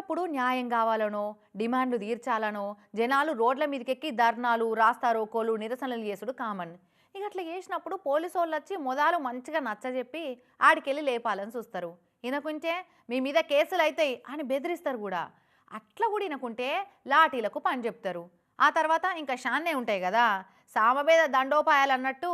అప్పుడప్పుడు న్యాయం కావాలనో డిమాండ్లు తీర్చాలనో జనాలు రోడ్ల మీదకెక్కి ధర్నాలు రాస్తారోకోలు నిరసనలు చేసుడు కామన్. ఇక అట్లా చేసినప్పుడు పోలీసు వాళ్ళు వచ్చి మొదలు మంచిగా నచ్చజెప్పి ఆడికెళ్ళి లేపాలని చూస్తారు. వినకుంటే మీ మీద కేసులు అవుతాయి అని బెదిరిస్తారు కూడా. అట్లా కూడా వినకుంటే లాఠీలకు పని చెప్తారు. ఆ తర్వాత ఇంకా షాన్నే ఉంటాయి కదా. సామభేద దండోపాయాలు అన్నట్టు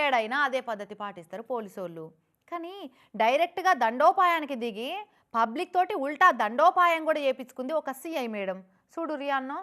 ఏడైనా అదే పద్ధతి పాటిస్తారు పోలీసు వాళ్ళు. కానీ డైరెక్ట్గా దండోపాయానికి దిగి పబ్లిక్ తోటి ఉల్టా దండోపాయం కూడా చేపించుకుంది ఒక సిఐ మేడం. చూడు రియాన్నో.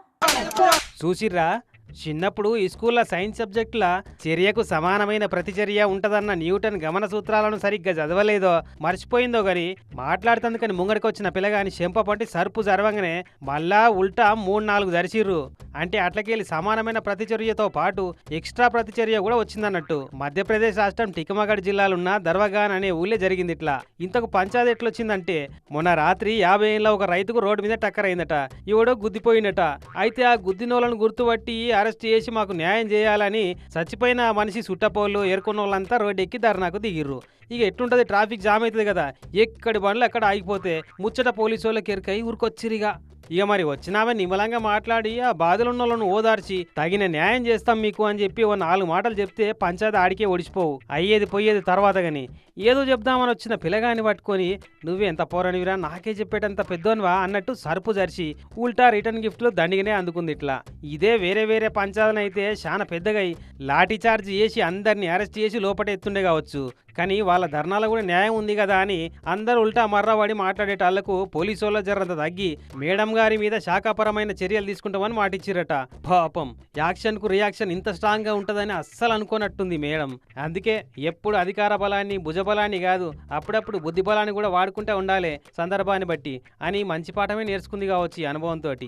చూసిర్రా? చిన్నప్పుడు ఈ స్కూల్లో సైన్స్ సబ్జెక్టుల చర్యకు సమానమైన ప్రతిచర్య ఉంటదన్న న్యూటన్ గమన సూత్రాలను సరిగ్గా చదవలేదో మర్చిపోయిందో గాని మాట్లాడుతందుకని ముంగడికొచ్చిన పిల్లగాని చెంప పట్టి సరుపు జరవంగానే మళ్ళా ఉల్టా మూడు నాలుగు దరిచిర్రు. అంటే అట్లకెళ్ళి సమానమైన ప్రతిచర్యతో పాటు ఎక్స్ట్రా ప్రతిచర్య కూడా వచ్చిందన్నట్టు. మధ్యప్రదేశ్ రాష్ట్రం టికమగఢ్ జిల్లాలున్న దర్వగాన్ అనే ఊళ్ళే జరిగింది ఇట్లా ఇంతకు పంచాయతీ ఎట్లొచ్చిందంటే మొన్న రాత్రి యాభై ఏళ్ళ ఒక రైతుకు రోడ్డు మీద టక్కర్ అయిందట ఎవడో గుద్దిపోయిందట అయితే ఆ గుద్దినోలను గుర్తుపట్టి అరెస్ట్ చేసి మాకు న్యాయం చేయాలని చచ్చిపోయిన మనిషి సుట్టపోళ్ళు ఏరుకున్న వాళ్ళంతా రోడ్డు ఎక్కి ధర్నాకు దిగిర్రు. ఇక ఎట్లుంటది? ట్రాఫిక్ జామ్ అవుతుంది కదా. ఎక్కడి బండ్లు అక్కడ ఆగిపోతే ముచ్చట పోలీసు వాళ్ళకి ఎరుకై ఊరికొచ్చిరిగా. ఇక మరి వచ్చినామే నిమ్మలంగా మాట్లాడి ఆ బాధలు ఉన్న వాళ్ళను ఓదార్చి తగిన న్యాయం చేస్తాం మీకు అని చెప్పి ఓ నాలుగు మాటలు చెప్తే పంచాయతీ ఆడికే ఒడిచిపోవు అయ్యేది పోయేది తర్వాత గాని. ఏదో చెప్దామని వచ్చిన పిల్లగాని పట్టుకొని నువ్వే ఎంత పోరనివిరా నాకే చెప్పేటంత పెద్దోనివా అన్నట్టు సరుపు జరిచి ఉల్టా రిటర్న్ గిఫ్ట్లు దండిగానే అందుకుంది ఇట్లా. ఇదే వేరే వేరే పంచాయతీలు అయితే చాలా పెద్దగా లాఠీ చార్జ్ చేసి అందరిని అరెస్ట్ చేసి లోపట ఎత్తుండే కావచ్చు. కానీ వాళ్ళ ధర్నాలో కూడా న్యాయం ఉంది కదా అని అందరు ఉల్టా మర్రవాడి మాట్లాడేటాళ్ళకు పోలీసు వాళ్ళ జరంత తగ్గి మేడం గారి మీద శాఖాపరమైన చర్యలు తీసుకుంటామని మాటిచ్చిరట. పాపం యాక్షన్కు రియాక్షన్ ఇంత స్ట్రాంగ్గా ఉంటదని అస్సలు అనుకోనట్టుంది మేడం. అందుకే ఎప్పుడు అధికార బలాన్ని భుజబలాన్ని కాదు అప్పుడప్పుడు బుద్ధి బలాన్ని కూడా వాడుకుంటూ ఉండాలి సందర్భాన్ని బట్టి అని మంచి పాఠమే నేర్చుకుంది కావచ్చు ఈ అనుభవంతోటి.